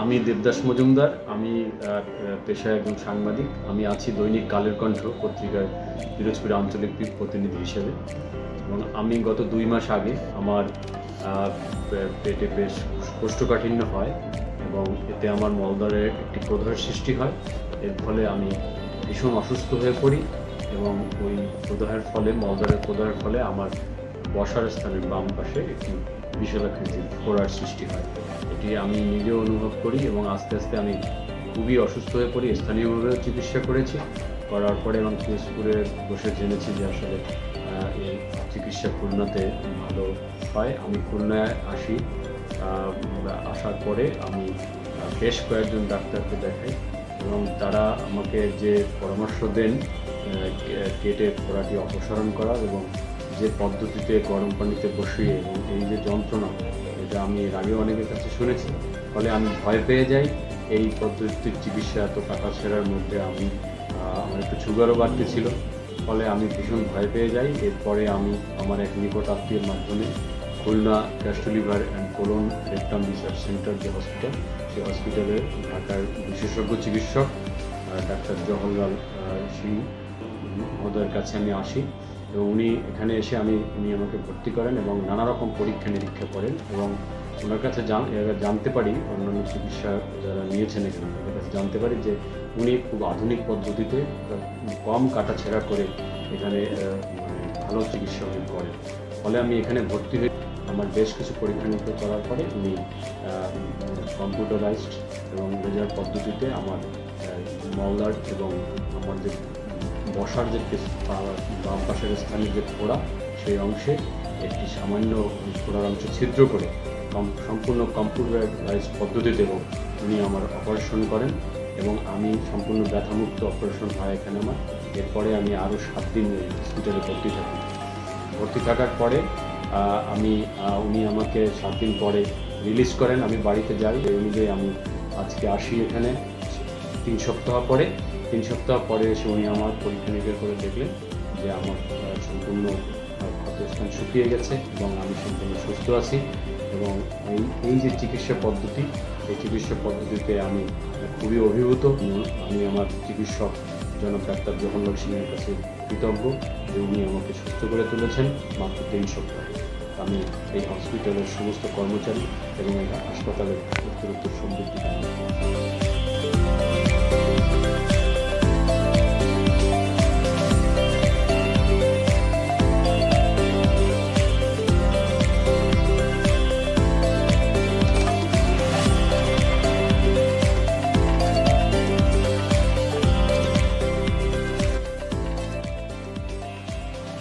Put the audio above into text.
আমি দেবদাস মজুমদার, আমি পেশায় একজন সাংবাদিক, আমি আছি দৈনিক কালের কণ্ঠ পত্রিকার পিরোজপুর আঞ্চলিক প্রতিনিধি হিসেবে। এবং আমি গত দুই মাস আগে আমার পেটে বেশ কোষ্ঠকাঠিন্য হয় এবং এতে আমার মলদ্বারের একটি প্রদাহের সৃষ্টি হয়। এর ফলে আমি ভীষণ অসুস্থ হয়ে পড়ি এবং ওই প্রদাহের ফলে, মলদ্বারের প্রদাহের ফলে আমার বসার স্থানের বাম পাশে একটি বিশালাকৃতির ফোড়ার সৃষ্টি হয়। এটি আমি নিজেও অনুভব করি এবং আস্তে আস্তে আমি খুবই অসুস্থ হয়ে পড়ি, স্থানীয়ভাবেও চিকিৎসা করেছি। করার পরে এবং পিএসপুরে বসে জেনেছি যে আসলে এই চিকিৎসা খুলনাতে ভালো হয়। আমি খুলনায় আসি আসার পরে আমি বেশ কয়েকজন ডাক্তারকে দেখাই এবং তারা আমাকে যে পরামর্শ দেন কেটে ফোড়াটি অপসারণ করার এবং যে পদ্ধতিতে গরম পানিতে বসিয়ে এবং এই যে যন্ত্রণা, এটা আমি এর আগে অনেকের কাছে শুনেছি। ফলে আমি ভয় পেয়ে যাই। এই পদ্ধতির চিকিৎসা এত টাকা ছেঁড়ার মধ্যে আমি আমার একটু সুগারও বাড়তে ছিল। ফলে আমি ভীষণ ভয় পেয়ে যাই। এরপরে আমি আমার এক নিকট আত্মীয়ের মাধ্যমে Khulna gastroliver and colon rectum research centre যে হসপিটাল সেই হসপিটালে ঢাকার বিশেষজ্ঞ চিকিৎসক ডাক্তার জওহরলাল সিং মহোদয়ের কাছে আমি আসি। এবং উনি এখানে এসে আমি, উনি আমাকে ভর্তি করেন এবং নানা রকম পরীক্ষা নিরীক্ষা করেন এবং ওনার কাছে জান- জানতে পারি, অন্যান্য চিকিৎসা যারা নিয়েছেন এখানে, তাদের কাছে জানতে পারি যে উনি খুব আধুনিক পদ্ধতিতে কম কাটা ছেঁড়া করে এখানে মানে ভালো চিকিৎসা উনি করেন। ফলে আমি এখানে ভর্তি হয়ে আমার বেশ কিছু পরীক্ষা নিরীক্ষা করার পরে উনি কম্পিউটারাইজড এবং লেজার পদ্ধতিতে আমার মলদার এবং আমার যে বসার যে বাম পাশের স্থানে যে ফোড়া সেই অংশে একটি সামান্য ফোড়ার অংশ ছিদ্র করে সম্পূর্ণ কম্পিউটারাইজ পদ্ধতিতে উনি আমার অপারেশন করেন এবং আমি সম্পূর্ণ ব্যথামুক্ত অপারেশন হয় এখানে আমার। এরপরে আমি আরও সাত দিন হসপিটালে ভর্তি থাকি। ভর্তি থাকার পরে আমি উনি আমাকে সাত দিন পরে রিলিজ করেন। আমি বাড়িতে যাই, এই অনুযায়ী আমি আজকে আসি এখানে তিন সপ্তাহ পরে। তিন সপ্তাহ পরে এসে উনি আমার পরীক্ষা নিরীক্ষা করে দেখলেন যে আমার সম্পূর্ণ ক্ষতস্থান শুকিয়ে গেছে এবং আমি সম্পূর্ণ সুস্থ আছি এবং এই এই যে চিকিৎসা পদ্ধতি, এই চিকিৎসা পদ্ধতিতে আমি খুবই অভিভূত আমি আমার চিকিৎসক জনক ডাক্তার জওহরলাল সিংয়ের কাছে কৃতজ্ঞ যে উনি আমাকে সুস্থ করে তুলেছেন মাত্র তিন সপ্তাহে আমি এই হসপিটালের সমস্ত কর্মচারী এবং এই হাসপাতালের উত্তরোত্তর সমৃদ্ধি কামনা।